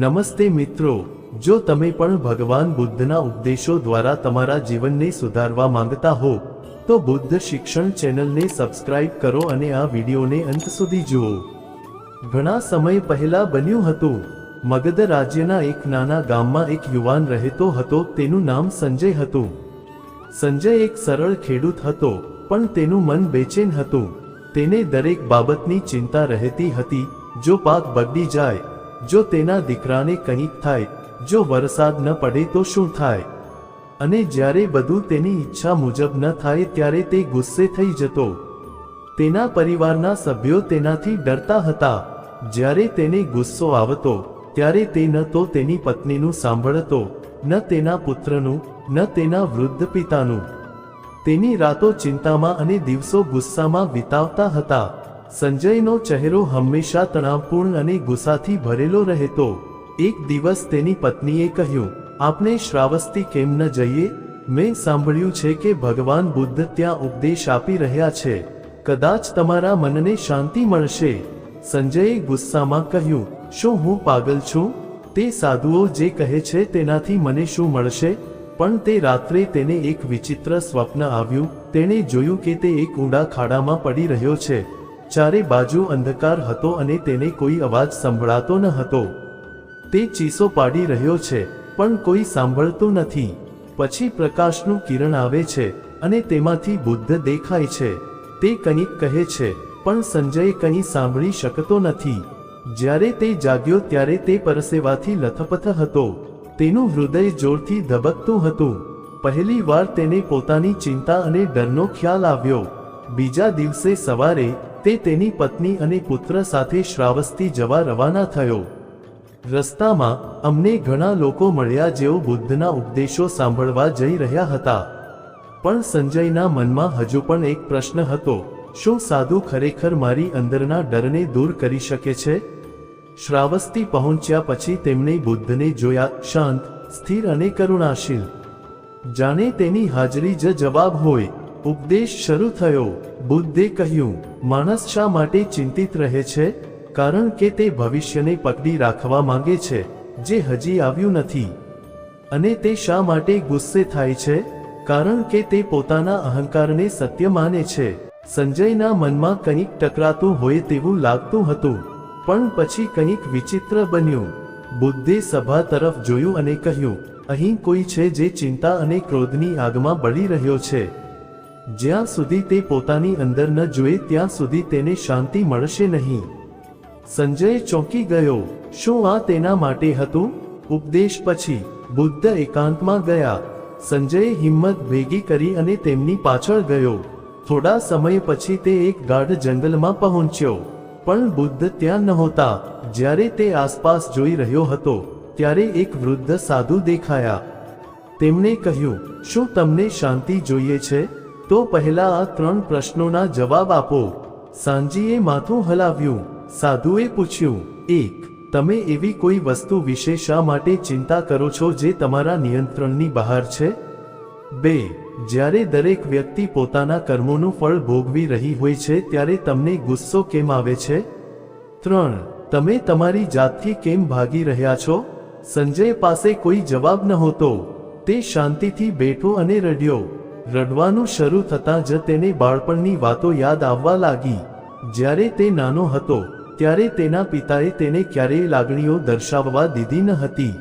નમસ્તે મિત્રો, જો તમે પણ ભગવાન બુદ્ધના ઉપદેશો દ્વારા તમારા જીવનને સુધારવા માંગતા હો, તો બુદ્ધ શિક્ષણ ચેનલને સબસ્ક્રાઇબ કરો અને આ વિડીયોને અંત સુધી જુઓ. ઘણા સમય પહેલા બન્યું હતું, મગધ રાજ્યના એક નાના ગામમાં એક યુવાન રહેતો હતો, તેનું નામ સંજય હતું. સંજય એક સરળ ખેડૂત હતો, પણ તેનું મન બેચેન હતું. તેને દરેક બાબતની ચિંતા રહેતી હતી, જો પાક બગડી જાય જો તેના દીકરાને કંઈક થાય, જો વરસાદ ન પડે તો શું થાય? અને જ્યારે બધું તેની ઈચ્છા મુજબ ન થાય ત્યારે તે ગુસ્સે થઈ જતો. તેના પરિવારના સભ્યો તેનાથી ડરતા હતા. જ્યારે તેને ગુસ્સો આવતો, ત્યારે તે ન તો તેની પત્નીનું સાંભળતો, ન તેના પુત્રનું, ન તેના વૃદ્ધ પિતાનું. તેની રાતો ચિંતામાં અને દિવસો ગુસ્સામાં વિતાવતા હતા. સંજયનો ચહેરો હંમેશા તણાવપૂર્ણ અને ગુસ્સાથી ભરેલો રહેતો. એક દિવસ તેની પત્નીએ કહ્યું આપણે શ્રાવસ્તી કેમ ન જઈએ? મેં સાંભળ્યું છે કે ભગવાન બુદ્ધ ત્યાં ઉપદેશ આપી રહ્યા છે. કદાચ તમારા મનને શાંતિ મળશે. સંજયે ગુસ્સામાં કહ્યું, શું હું પાગલ છું? તે સાધુઓ જે કહે છે તેનાથી મને શું મળશે? પણ તે રાત્રે તેને એક વિચિત્ર સ્વપ્ન આવ્યું. તેણે જોયું કે તે એક ઊંડા ખાડામાં પડી રહ્યો છે. ચારે બાજુ અંધકાર હતો અને તેને કોઈ અવાજ સંભળાતો ન હતો. તે ચીસો પાડી રહ્યો છે, પણ કોઈ સાંભળતું નથી. પછી પ્રકાશનું કિરણ આવે છે અને તેમાંથી બુદ્ધ દેખાય છે. તે કંઈક કહે છે, પણ સંજય કંઈ સાંભળી શકતો નથી. જ્યારે તે જાગ્યો ત્યારે તે પરસેવાથી લથપથ હતો. તેનું હૃદય જોરથી ધબકતું હતું. પહેલી વાર તેને પોતાની ચિંતા અને ડરનો ખ્યાલ આવ્યો. બીજા દિવસે સવારે તે તેની પત્ની અને પુત્ર સાથે શ્રાવસ્તી જવા રવાના થયો. રસ્તામાં અમને ઘણા લોકો મળ્યા જેઓ બુદ્ધના ઉપદેશો સાંભળવા જઈ રહ્યા હતા. પણ સંજયના મનમાં હજુ પણ એક પ્રશ્ન હતો, શું સાધુ ખરેખર મારી અંદરના ડરને દૂર કરી શકે છે? શ્રાવસ્તી પહોંચ્યા પછી તેમણે બુદ્ધને જોયા, શાંત, સ્થિર અને કરુણાશીલ. જાણે તેની હાજરી જ જવાબ હોય. ઉપદેશ શરૂ થયો. બુદ્ધે કહ્યું, માણસ શા માટે ચિંતિત રહે છે? કારણ કે તે ભવિષ્યને પકડી રાખવા માંગે છે, જે હજી આવ્યું નથી. અને તે શા માટે ગુસ્સે થાય છે? કારણ કે તે પોતાના અહંકારને સત્ય માને છે. સંજયના મનમાં કંઈક ટકરાતું હોય તેવું લાગતું હતું. પણ પછી કંઈક વિચિત્ર બન્યું. બુદ્ધે સભા તરફ જોયું અને કહ્યું, અહીં કોઈ છે જે ચિંતા અને ક્રોધની આગમાં બળી રહ્યો છે. જ્યાં સુધી તે પોતાની અંદર ન જુએ, ત્યાં સુધી તેને શાંતિ મળશે નહીં. સંજય ચોંકી ગયો. શું આ તેના માટે હતું? ઉપદેશ પછી, બુદ્ધ એકાંતમાં ગયા. સંજયે હિંમત ભેગી કરી અને તેમની પાછળ ગયો. થોડા સમય પછી તે એક ગાઢ જંગલમાં પહોંચ્યો. પણ બુદ્ધ ત્યાં નહોતા. જ્યારે તે આસપાસ જોઈ રહ્યો હતો, ત્યારે એક વૃદ્ધ સાધુ દેખાયા. તેમણે કહ્યું, શું તમને શાંતિ જોઈએ છે? તો પહેલા આ ત્રણ પ્રશ્નોના જવાબ આપો. સાંજીએ માથું હલાવ્યું. સાધુએ પૂછ્યું, એક, તમે એવી કોઈ વસ્તુ વિશે શા માટે ચિંતા કરો છો જે તમારા નિયંત્રણની બહાર છે? બે, જ્યારે દરેક વ્યક્તિ પોતાના કર્મોનું ફળ ભોગવી રહી હોય છે, ત્યારે તમને ગુસ્સો કેમ આવે છે? ત્રણ, તમે તમારી જાતથી કેમ ભાગી રહ્યા છો? સંજય પાસે કોઈ જવાબ નહોતો. તે શાંતિથી બેઠો અને રડ્યો. રડવાનું શરૂ થતાં જ તેને બાળપણની વાતો યાદ આવવા લાગી. જ્યારે તે નાનો હતો, ત્યારે તેના પિતાએ તેને ક્યારેય લાગણીઓ દર્શાવવા દીધી ન હતી.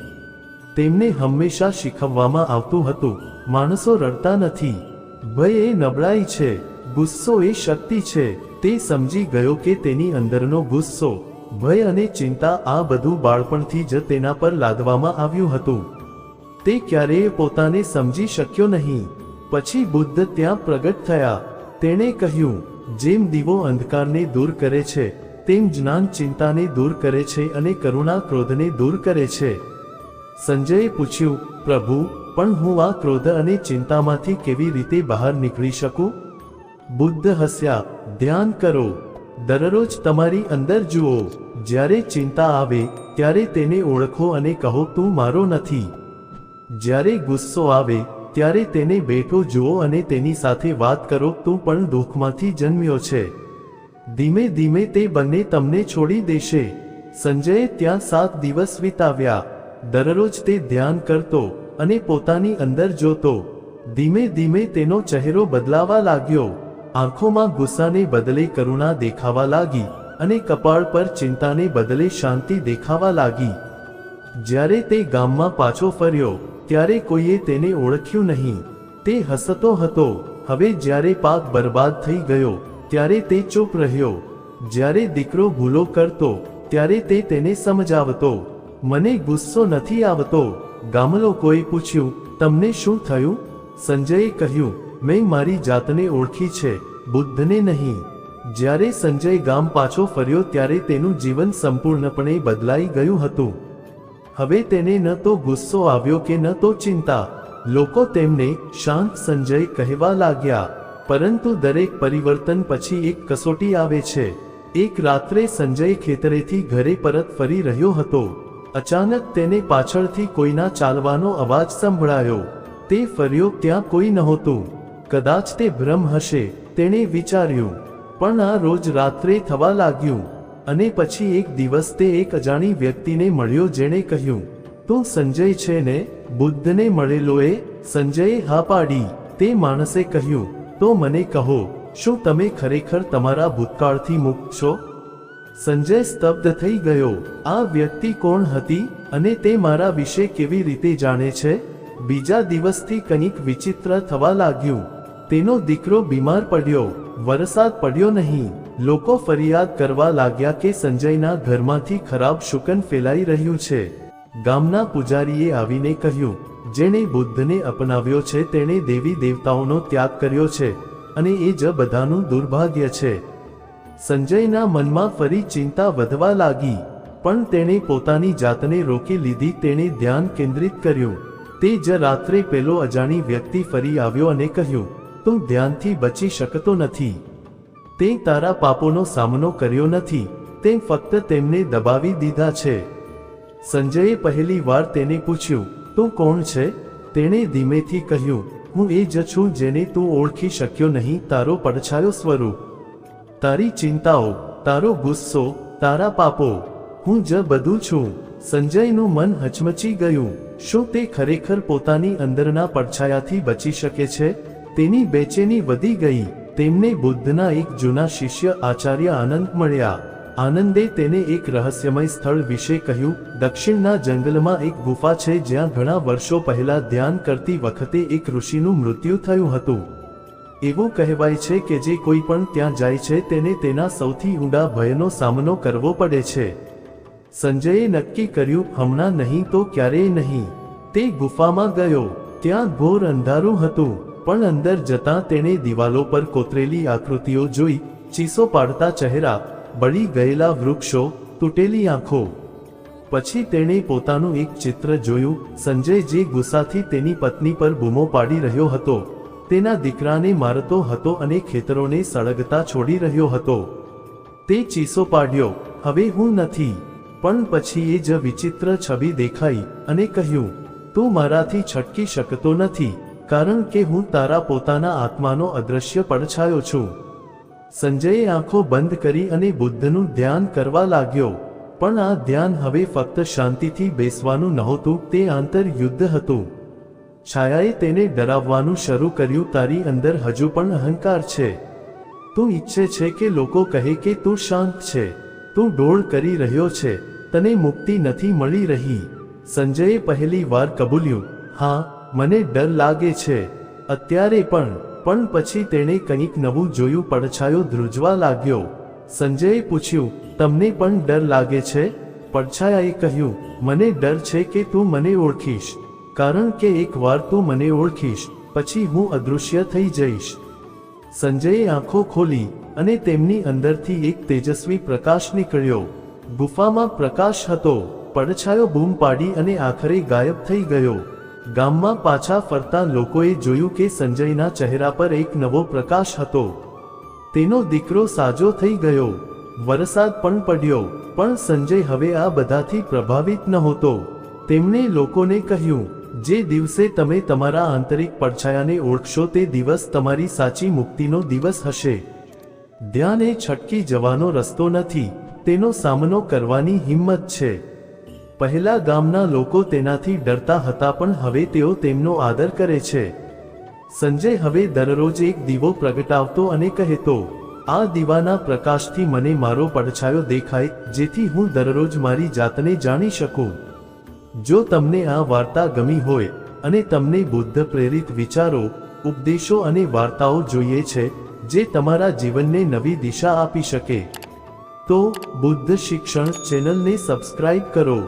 તેમને હંમેશા શીખવવામાં આવતું હતું, માણસો રડતા નથી. ભય એ નબળાઈ છે, ગુસ્સો એ શક્તિ છે, તે સમજી ગયો કે તેની અંદરનો ગુસ્સો, ભય અને ચિંતા આ બધું બાળપણથી જ તેના પર લાદવામાં આવ્યું હતું. તે ક્યારેય પોતાને સમજી શક્યો નહીં. પછી બુદ્ધ ત્યાં પ્રગટ થયા. તેણે કહ્યું, જેમ દીવો અંધકારને દૂર કરે છે, તેમ જ્ઞાન ચિંતાને દૂર કરે છે અને કરુણા ક્રોધને દૂર કરે છે. સંજયે પૂછ્યું, પ્રભુ, પણ હું આ ક્રોધ અને ચિંતામાંથી કેવી રીતે બહાર નીકળી શકું? બુદ્ધ હસ્યા, ધ્યાન કરો, દરરોજ તમારી અંદર જુઓ, જ્યારે ચિંતા આવે, ત્યારે તેને ઓળખો અને કહો, તું મારો નથી. જ્યારે ગુસ્સો આવે ત્યારે તેને બેઠો જુઓ અને તેની સાથે વાત કરો, તું પણ દુઃખમાંથી જન્મ્યો છે. ધીમે ધીમે તે બંને તમને છોડી દેશે. સંજયે ત્યાં સાત દિવસ વિતાવ્યા. દરરોજ તે ધ્યાન કરતો અને પોતાની અંદર જોતો. ધીમે ધીમે તેનો ચહેરો બદલાવા લાગ્યો. આંખોમાં ગુસ્સાને બદલે કરુણા દેખાવા લાગી અને કપાળ પર ચિંતાને બદલે શાંતિ દેખાવા લાગી. જ્યારે તે ગામમાં પાછો ફર્યો ત્યારે કોઈએ તેને ઓળખ્યું નહીં. તે હસતો હતો. હવે જ્યારે પાક બરબાદ થઈ ગયો, ત્યારે તે ચૂપ રહ્યો. જ્યારે દીકરો ભૂલો કરતો, ત્યારે તે તેને સમજાવતો. મને ગુસ્સો નથી આવતો. ગામલો કોઈ પૂછ્યું, તમને શું થયું? સંજયે કહ્યું, મેં મારી જાતને ઓળખી છે, બુદ્ધને નહીં. જ્યારે સંજય ગામ પાછો ફર્યો, ત્યારે તેનું જીવન સંપૂર્ણપણે બદલાઈ ગયું હતું. હવે તેને ન તો ગુસ્સો આવ્યો કે ન તો ચિંતા. લોકો તેમને શાંત સંજય કહેવા લાગ્યા. પરંતુ દરેક પરિવર્તન પછી એક કસોટી આવે છે. એક રાત્રે સંજય ખેતરેથી ઘરે પરત ફરી રહ્યો હતો. અચાનક તેને પાછળથી કોઈના ચાલવાનો અવાજ સંભળાયો. તે ફર્યો ત્યાં કોઈ નહોતું. કદાચ તે ભ્રમ હશે, તેણે વિચાર્યું. પણ આ રોજ રાત્રે થવા લાગ્યું. અને પછી એક દિવસ તે એક અજાણી વ્યક્તિને મળ્યો જેણે કહ્યું, તો સંજય છે ને? બુદ્ધને મળેલો એ સંજયે હા પાડી. તે માણસે કહ્યું, તો મને કહો, શું તમે ખરેખર તમારા ભૂતકાળથી મુક્ત છો? સંજય સ્તબ્ધ થઈ ગયો, આ વ્યક્તિ કોણ હતી અને તે મારા વિશે કેવી રીતે જાણે છે? બીજા દિવસથી કંઈક વિચિત્ર થવા લાગ્યું, તેનો દીકરો બીમાર પડ્યો, વરસાદ પડ્યો નહીં. લોકો ફરિયાદ કરવા લાગ્યા કે સંજયના ઘરમાંથી ખરાબ શુકન ફેલાઈ રહ્યું છે. ગામના પૂજારીએ આવીને કહ્યું, જેણે બુદ્ધને અપનાવ્યો છે, તેણે દેવી દેવતાઓનો ત્યાગ કર્યો છે અને એ જ બધાનું દુર્ભાગ્ય છે. સંજયના મનમાં ફરી ચિંતા વધવા લાગી, પણ તેણે પોતાની જાતને રોકી લીધી, તેણે ધ્યાન કેન્દ્રિત કર્યું. તે જ રાત્રે પેલો અજાણી વ્યક્તિ ફરી આવ્યો અને કહ્યું, તું ધ્યાનથી બચી શકતો નથી. તે તારા પાપોનો સામનો કર્યો નથી તે ફક્ત તેમને દબાવી દીધા છે. સંજયે પહેલી વાર તેને પૂછ્યું, તું કોણ છે? તેણે ધીમેથી કહ્યું, હું એ જ છું જેને તું ઓળખી શક્યો નહીં, તારો પડછાયો સ્વરૂપ. તારી ચિંતાઓ, તારો ગુસ્સો, તારા પાપો. હું જ બધું છું. સંજયનું મન હચમચી ગયું. શું તે ખરેખર પોતાની અંદરના પડછાયાથી બચી શકે છે? તેની બેચેની વધી ગઈ. તેમને બુદ્ધના એક જૂના શિષ્ય આચાર્ય આનંદ મળ્યા. આનંદે તેને એક રહસ્યમય સ્થળ વિશે કહ્યું, દક્ષિણના જંગલમાં એક ગુફા છે જ્યાં ઘણા વર્ષો પહેલા ધ્યાન કરતી વખતે એક ઋષિનું મૃત્યુ થયું હતું. એવું કહેવાય છે કે જે કોઈ પણ ત્યાં જાય છે તેને તેના સૌથી ઊંડા ભયનો સામનો કરવો પડે છે. સંજયે નક્કી કર્યું, હમણાં નહીં તો ક્યારેય નહીં. તે ગુફામાં ગયો. ત્યાં ઘોર અંધારું હતું. પણ અંદર જતાં તેણે દિવાલો પર કોતરેલી આકૃતિઓ જોઈ, ચીસો પાડતા ચહેરા, બળી ગયેલા વૃક્ષો, તૂટેલી આંખો. પછી તેણે પોતાનું એક ચિત્ર જોયું, સંજય જે ગુસ્સાથી તેની પત્ની પર બૂમો પાડી રહ્યો હતો. તેના દીકરાને મારતો હતો અને ખેતરોને સળગતા છોડી રહ્યો હતો. તે ચીસો પાડ્યો, હવે હું નથી. પણ પછી એ જ વિચિત્ર છબી દેખાઈ અને કહ્યું, તું મારાથી છટકી શકતો નથી. કારણ કે હું તારા પોતાના આત્માનો અદ્રશ્ય પડછાયો છું. સંજયે આંખો બંધ કરી અને બુદ્ધનું ધ્યાન કરવા લાગ્યો, પણ આ ધ્યાન હવે ફક્ત શાંતિથી બેસવાનું નહોતું, તે આંતર યુદ્ધ હતું. છાયાએ તેને ડરાવવાનું શરૂ કર્યું, તારી અંદર હજુ પણ અહંકાર છે. તું ઈચ્છે છે કે લોકો કહે કે તું શાંત છે. તું ડોળ કરી રહ્યો છે. તને મુક્તિ નથી મળી રહી. સંજયે પહેલી વાર કબૂલ્યું, હા મને ડર લાગે છે. અત્યારે પણ પણ પછી તેણે કંઈક નવું જોયું પડછાયો ધ્રુજવા લાગ્યો. સંજયે પૂછ્યું, તમને પણ ડર લાગે છે? પડછાયાએ કહ્યું, મને ડર છે કે તું મને ઓળખીશ. કારણ કે એકવાર તું મને ઓળખીશ, પછી હું અદૃશ્ય થઈ જઈશ. સંજયે આંખો ખોલી અને તેમની અંદરથી એક તેજસ્વી પ્રકાશ નીકળ્યો. ગુફામાં પ્રકાશ હતો. પડછાયો બૂમ પાડી અને આખરે ગાયબ થઈ ગયો. ગામમાં પાછા ફરતા લોકોએ જોયું કે સંજયના ચહેરા પર એક નવો પ્રકાશ હતો. તેનો દીકરો સાજો થઈ ગયો. વરસાદ પણ પડ્યો, પણ સંજય હવે આ બધાથી પ્રભાવિત નહોતો. તેમણે લોકોને કહ્યું, જે દિવસે તમે તમારા આંતરિક પડછાયાને ઓળખશો તે દિવસ તમારી સાચી મુક્તિનો દિવસ હશે. ધ્યાન એ છટકી જવાનો રસ્તો નથી. તેનો સામનો કરવાની હિંમત છે. પહેલા ગામના લોકો તેનાથી ડરતા હતા પણ હવે તેઓ તેમનો આદર કરે છે. સંજય હવે દરરોજ એક દીવો પ્રગટાવતો અને કહેતો, આ દીવાના પ્રકાશથી મને મારો પડછાયો દેખાય, જેથી હું દરરોજ મારી જાતને જાણી શકું. જો તમને આ વાર્તા ગમી હોય અને તમને બુદ્ધ પ્રેરિત વિચારો, ઉપદેશો અને વાર્તાઓ જોઈએ છે, જે તમારા જીવનને નવી દિશા આપી શકે, તો બુદ્ધ શિક્ષણ ચેનલને સબસ્ક્રાઇબ કરો.